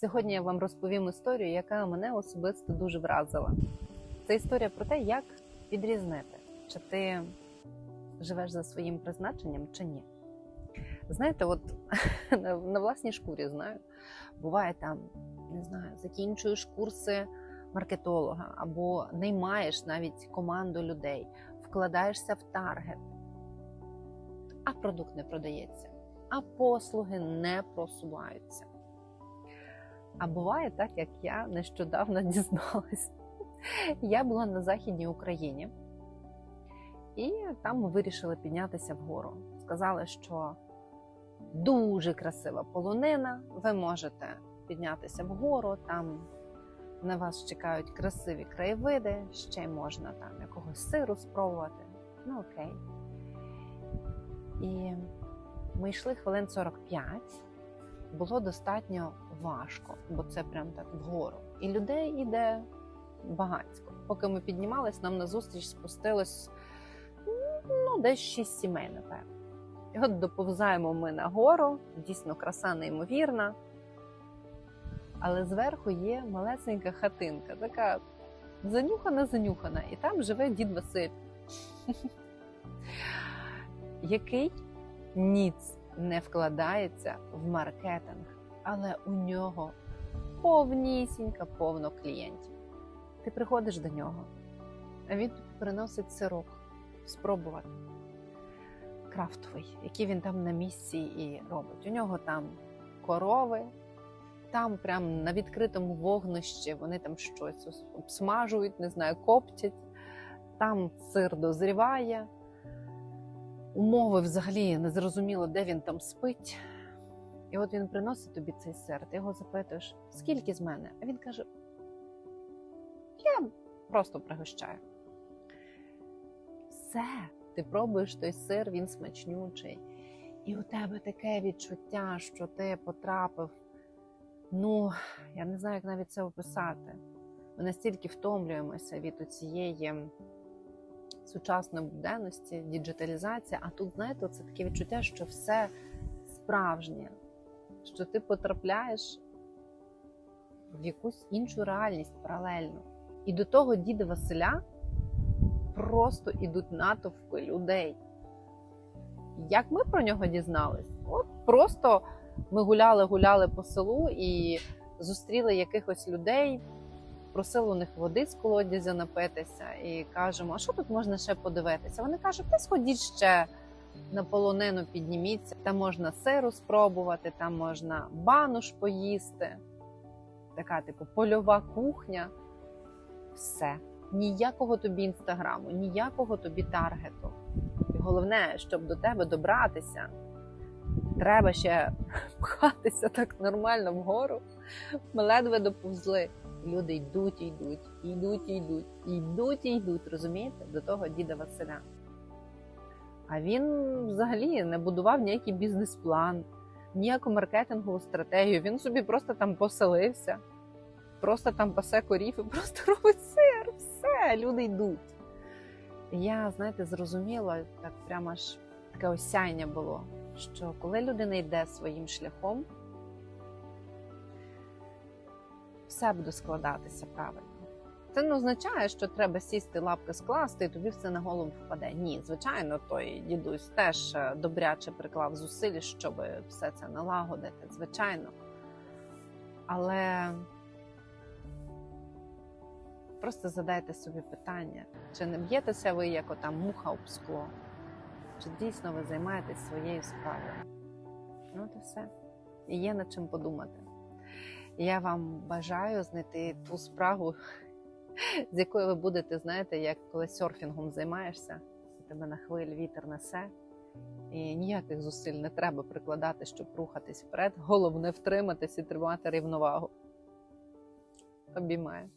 Сьогодні я вам розповім історію, яка мене особисто дуже вразила. Це історія про те, як відрізнити, чи ти живеш за своїм призначенням, чи ні. Знаєте, от на, власній шкурі знаю, буває там, не знаю, закінчуєш курси маркетолога або наймаєш навіть команду людей, вкладаєшся в таргет, а продукт не продається, а послуги не просуваються. А буває так, як я нещодавно дізналась. Я була на Західній Україні, і там ми вирішили піднятися вгору. Сказали, що дуже красива полонина, ви можете піднятися вгору, там на вас чекають красиві краєвиди, ще можна там якогось сиру спробувати. Ну окей. І ми йшли хвилин 45 було достатньо важко, бо це прям так вгору. І людей іде багатько. Поки ми піднімались, нам назустріч спустилось ну, десь шість сімей, напевно. І от доповзаємо ми на гору, дійсно краса неймовірна. Але зверху є малесенька хатинка, така занюхана-занюхана, і там живе дід Василь, який ніц не вкладається в маркетинг, але у нього повнісінька повно клієнтів. Ти приходиш до нього, а він приносить сирок спробувати. Крафтовий, який він там на місці і робить. У нього там корови, там прям на відкритому вогнищі вони там щось обсмажують, не знаю, коптять, там сир дозріває умови взагалі не зрозуміло, де він там спить. І от він приносить тобі цей сир, ти його запитуєш, скільки з мене? А він каже: Я просто пригощаю. Все, ти пробуєш той сир, він смачнючий. І у тебе таке відчуття, що ти потрапив. Ну, я не знаю, як навіть це описати. Ми настільки втомлюємося від цієї сучасної буденності, діджиталізація. А тут, знаєте, це таке відчуття, що все справжнє, що ти потрапляєш в якусь іншу реальність паралельно. І до того діда Василя просто ідуть натовпи людей. Як ми про нього дізнались? От просто ми гуляли-гуляли по селу і зустріли якихось людей просили у них води з колодязя напитися і кажемо, а що тут можна ще подивитися? Вони кажуть, та сходіть ще на полонину, підніміться, там можна сиру спробувати, там можна бануш поїсти. Така, типу, польова кухня. Все. Ніякого тобі інстаграму, ніякого тобі таргету. І головне, щоб до тебе добратися, треба ще пхатися так нормально вгору. Ми ледве доповзли. Люди йдуть йдуть, йдуть йдуть, йдуть йдуть, розумієте, до того діда Василя. А він взагалі не будував ніякий бізнес-план, ніяку маркетингову стратегію. Він собі просто там поселився, просто там пасе корів і просто робить сир. Все, люди йдуть. Я, знаєте, зрозуміла, так прямо аж таке осяяння було, що коли людина йде своїм шляхом, все буде складатися правильно. Це не означає, що треба сісти, лапки скласти, і тобі все на голову впаде. Ні, звичайно, той дідусь теж добряче приклав зусиль, щоб все це налагодити, звичайно. Але просто задайте собі питання, чи не б'єтеся ви як ота муха об скло, чи дійсно ви займаєтесь своєю справою? Ну, от і все. І є над чим подумати. Я вам бажаю знайти ту справу, з якою ви будете, знаєте, як коли серфінгом займаєшся, і тебе на хвиль вітер несе, і ніяких зусиль не треба прикладати, щоб рухатись вперед. Головне втриматись і тримати рівновагу. Обіймаю.